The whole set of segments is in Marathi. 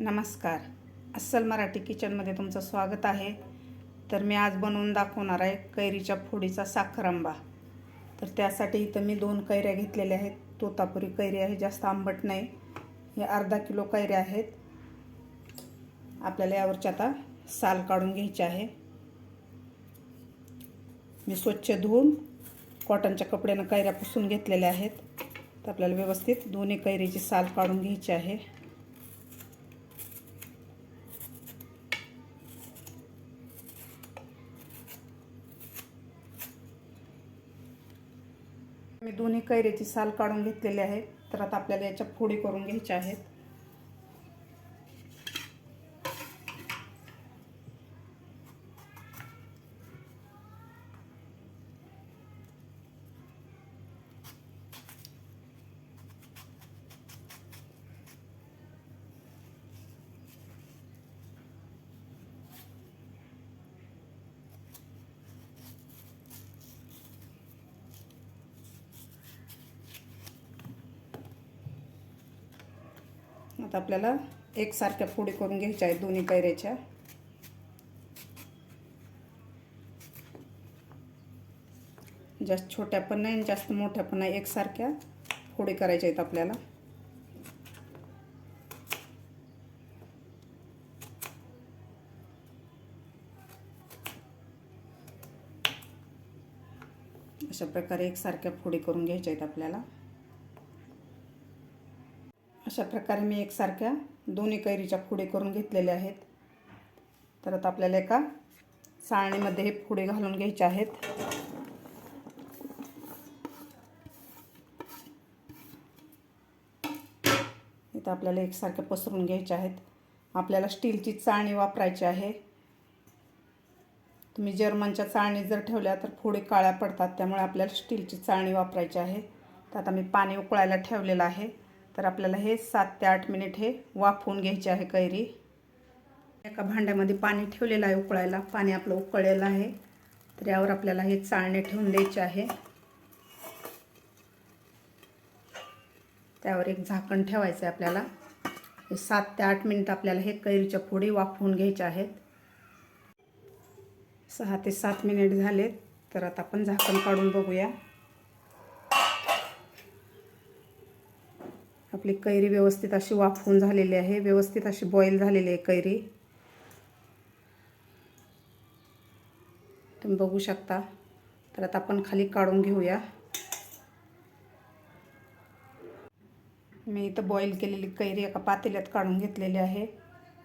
नमस्कार. अस्सल मराठी किचनमध्ये तुमचं स्वागत आहे. तर मी आज बनवून दाखवणार आहे कैरीच्या फोडीचा साखर आंबा तर त्यासाठी इथं मी दोन कैऱ्या घेतलेल्या आहेत. तोतापुरी कैरी आहे जास्त आंबट नाही. हे अर्धा किलो कैऱ्या आहेत. आपल्याला यावरची आता साल काढून घ्यायची आहे. मी स्वच्छ धुवून कॉटनच्या कपड्यानं कैऱ्या पुसून घेतलेल्या आहेत. तर आपल्याला व्यवस्थित दोन्ही कैरीची साल काढून घ्यायची आहे. मी दोन्ही कैरीची साल काढून घेतलेली आहे. तर आता आपल्याला याच्या फोडी करून घ्यायच्या आहेत. आता आपल्याला एकसारख्या फोडी करून घ्यायच्या आहेत दोन्ही कैऱ्याच्या जास्त छोट्या पण नाही आणि जास्त मोठ्या पण नाही एकसारख्या फोडी करायच्या आहेत आपल्याला. अशा प्रकारे एकसारख्या फोडी करून घ्यायच्या आहेत आपल्याला. अशा प्रकारे मी एकसारख्या दोन्ही कैरीच्या फुडे करून घेतलेल्या आहेत. तर आता आपल्याला एका चाळणीमध्ये हे फुडे घालून घ्यायचे आहेत. इथं आपल्याला एकसारखे पसरून घ्यायचे आहेत. आपल्याला स्टीलची चाळणी वापरायची आहे. तुम्ही जर्मनच्या चाळणी जर ठेवल्या तर फुडे काळ्या पडतात त्यामुळे आपल्याला स्टीलची चाळणी वापरायची आहे. तर आता मी पाणी उकळायला ठेवलेलं आहे. तर आपल्याला हे सात ते आठ मिनिट हे वाफवून घ्यायचे आहे कैरी. एका भांड्यामध्ये पाणी ठेवलेलं आहे उकळायला. पाणी आपलं उकळलेलं आहे. तर यावर आपल्याला हे चाळणे ठेवून द्यायचे आहे. त्यावर एक झाकण ठेवायचं आहे आपल्याला. हे सात ते आठ मिनिट आपल्याला हे कैरीच्या फोडी वाफवून घ्यायच्या आहेत. सहा ते सात मिनिट झालेत. तर आता आपण झाकण काढून बघूया. आपली कैरी व्यवस्थित अशी वाफवून झालेली आहे. व्यवस्थित अशी बॉईल झालेली आहे कैरी. तुम्ही बघू शकता. तर आता आपण खाली काढून घेऊया. मी इथं बॉईल केलेली कैरी एका पातेल्यात काढून घेतलेली आहे.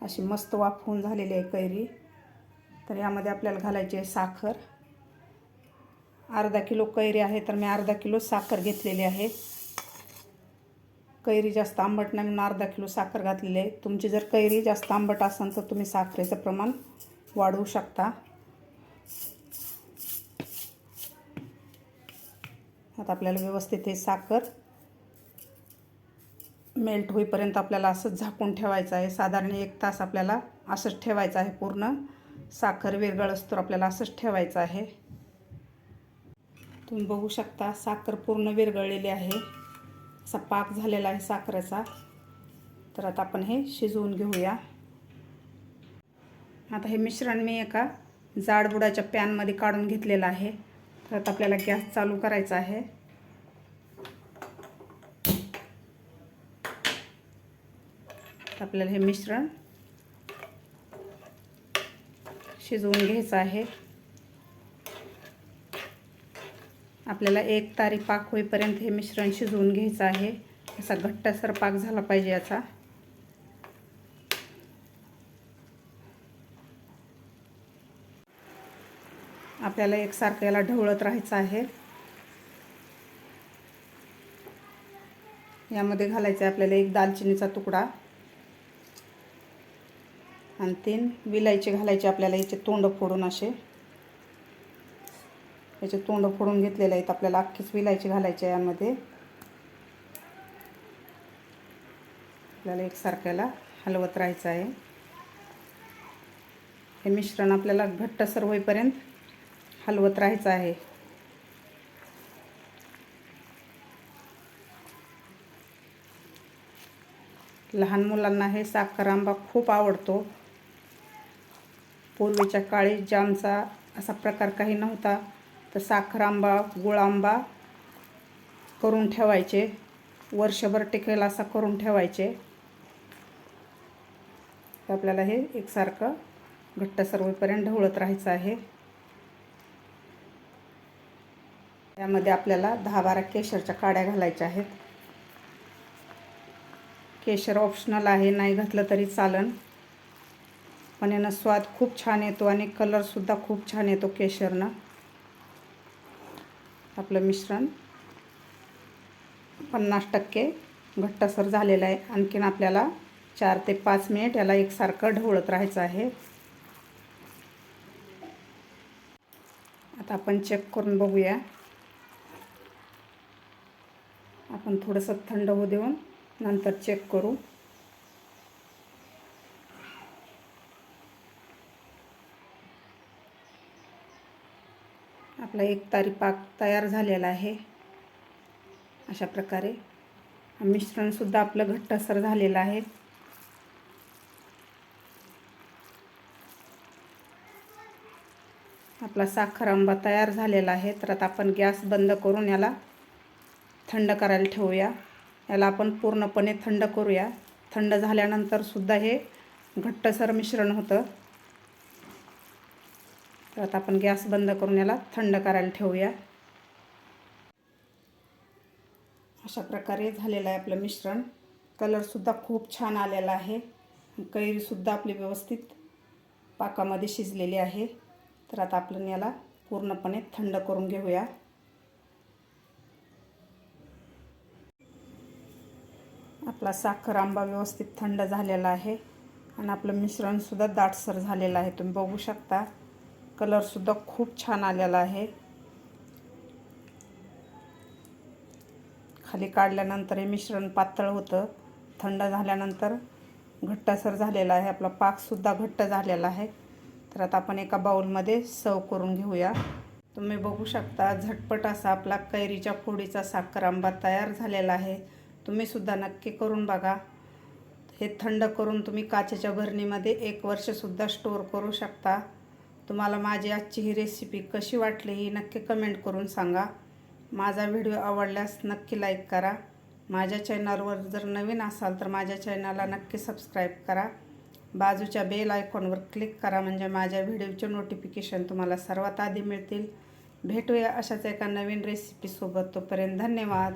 अशी मस्त वाफवून झालेली आहे कैरी. तर यामध्ये आपल्याला घालायची आहे साखर. अर्धा किलो कैरी आहे तर मी अर्धा किलो साखर घेतलेली आहे. कैरी जास्त आंबट नाही म्हणून अर्धा किलो साखर घातलेली आहे. तुमची जर कैरी जास्त आंबट असेल तर तुम्ही साखरेचं प्रमाण वाढवू शकता. आता आपल्याला व्यवस्थित हे साखर मेल्ट होईपर्यंत आपल्याला असंच झाकून ठेवायचं आहे. साधारण एक तास आपल्याला असंच ठेवायचं आहे पूर्ण. साखर विरगळस तर आपल्याला असंच ठेवायचं आहे. तुम्ही बघू शकता साखर पूर्ण विरघळलेली आहे. असा पाक झालेला आहे साखरेचा. तर आता आपण हे शिजवून घेऊया. आता हे मिश्रण मी एका जाडबुडाच्या पॅनमध्ये काढून घेतलेलं आहे. तर आता आपल्याला गॅस चालू करायचा आहे. आपल्याला हे मिश्रण शिजवून घ्यायचं आहे. आपल्याला एक तारी पाक होईपर्यंत हे मिश्रण शिजवून घ्यायचं आहे. असा घट्टसर पाक झाला पाहिजे याचा. आपल्याला एकसारखं याला ढवळत राहायचं आहे. यामध्ये घालायचं आहे आपल्याला एक दालचिनीचा तुकडा. आणि तीन विलायचे घालायचे आपल्याला याचे तोंड फोडून असे. याचे तोंड फोडून घेतलेले आहेत. आपल्याला अख्खीच विलायची घालायची आहे यामध्ये. आपल्याला एकसारख्याला हलवत राहायचं आहे. हे मिश्रण आपल्याला घट्टसर होईपर्यंत हलवत राहायचं आहे. लहान मुलांना हे साखर आंबा खूप आवडतो. पूर्वीच्या काळी जामचा असा प्रकार काही नव्हता. तर साखर आंबा गुळ आंबा करून ठेवायचे. वर्षभर टिकेल असा करून ठेवायचे. तर आपल्याला हे एकसारखं घट्ट सर्वेपर्यंत ढवळत राहायचं आहे. त्यामध्ये आपल्याला दहा बारा केशरच्या काड्या घालायच्या आहेत. केशर ऑप्शनल आहे नाही घातलं तरी चालन. पण यानं स्वाद खूप छान येतो आणि कलरसुद्धा खूप छान येतो केशरनं. आपलं मिश्रण. पन्नास टक्के घट्टसर झालेलं आहे. आणखीन आपल्याला चार ते पाच मिनिट याला एकसारखं ढवळत राहायचं आहे. आता आपण चेक करून बघूया. आपण थोडंसं थंड होऊ देऊन नंतर चेक करू. आपला एक तारी पाक तयार झालेला आहे. अशा प्रकारे मिश्रणसुद्धा आपलं घट्टसर झालेलं आहे. आपला साखर आंबा तयार झालेला आहे. तर आता आपण गॅस बंद करून याला थंड करायला ठेवूया. याला आपण पूर्णपणे थंड करूया. थंड झाल्यानंतर सुद्धा हे घट्टसर मिश्रण होतं. तर आता आपण गॅस बंद करून याला थंड करायला ठेवूया. अशा प्रकारे झालेलं आहे आपलं मिश्रण. कलरसुद्धा खूप छान आलेला आहे. कैरीसुद्धा आपली व्यवस्थित पाकामध्ये शिजलेली आहे. तर आता आपण याला पूर्णपणे थंड करून घेऊया. आपला साखर आंबा व्यवस्थित थंड झालेला आहे. आणि आपलं मिश्रणसुद्धा दाटसर झालेलं आहे. तुम्ही बघू शकता. कलरसुद्धा खूप छान आलेला आहे. खाली काढल्यानंतर हे मिश्रण पातळ होतं. थंड झाल्यानंतर घट्टसर झालेला आहे. आपला पाकसुद्धा घट्ट झालेला आहे. तर आता आपण एका बाऊलमध्ये सर्व करून घेऊया. तुम्ही बघू शकता झटपट असा आपला कैरीच्या फोडीचा साखर आंबा तयार झालेला आहे. तुम्हीसुद्धा नक्की करून बघा. हे थंड करून तुम्ही काचेच्या भरणीमध्ये एक वर्षसुद्धा स्टोअर करू शकता. तुम्हाला माझी आजची ही रेसिपी कशी वाटली ही नक्की कमेंट करून सांगा. माझा व्हिडिओ आवडल्यास नक्की लाईक करा. माझ्या चॅनलवर जर नवीन असाल तर माझ्या चॅनलला नक्की सबस्क्राईब करा. बाजूच्या बेल आयकॉनवर क्लिक करा म्हणजे माझ्या व्हिडिओचे नोटिफिकेशन तुम्हाला सर्वात आधी मिळतील. भेटूया अशाच एका नवीन रेसिपीसोबत तोपर्यंत धन्यवाद.